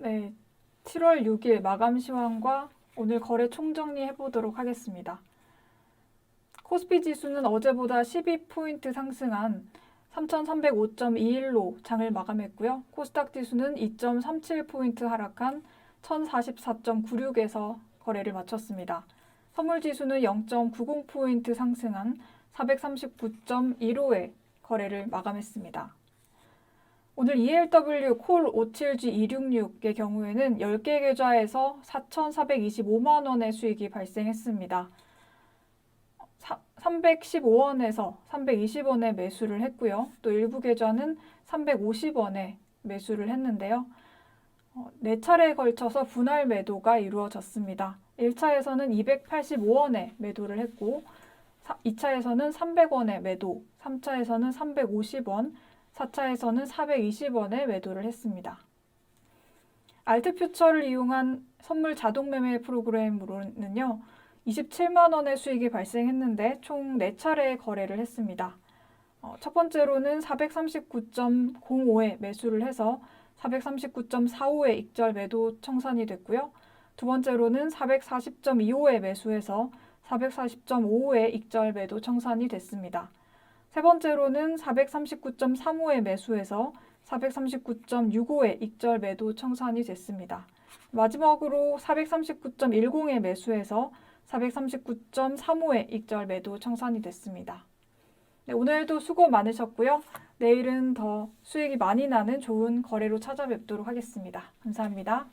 네, 7월 6일 마감 시황과 오늘 거래 총정리 해 보도록 하겠습니다. 코스피 지수는 어제보다 12포인트 상승한 3,305.21로 장을 마감했고요. 코스닥 지수는 2.37포인트 하락한 1,044.96에서 거래를 마쳤습니다. 선물 지수는 0.90포인트 상승한 439.15에 거래를 마감했습니다. 오늘 ELW 콜 57G266의 경우에는 10개 계좌에서 4,425만 원의 수익이 발생했습니다. 315원에서 320원에 매수를 했고요. 또 일부 계좌는 350원에 매수를 했는데요. 어, 네 차례에 걸쳐서 분할 매도가 이루어졌습니다. 1차에서는 285원에 매도를 했고 2차에서는 300원에 매도, 3차에서는 350원, 4차에서는 420원에 매도를 했습니다. 알트 퓨처를 이용한 선물 자동 매매 프로그램으로는요. 27만 원의 수익이 발생했는데 총 4차례 거래를 했습니다. 어, 첫 번째로는 439.05에 매수를 해서 439.45에 익절 매도 청산이 됐고요. 두 번째로는 440.25에 매수해서 440.55에 익절 매도 청산이 됐습니다. 세 번째로는 439.35에 매수해서 439.65에 익절 매도 청산이 됐습니다. 마지막으로 439.10에 매수해서 439.35에 익절 매도 청산이 됐습니다. 네, 오늘도 수고 많으셨고요. 내일은 더 수익이 많이 나는 좋은 거래로 찾아뵙도록 하겠습니다. 감사합니다.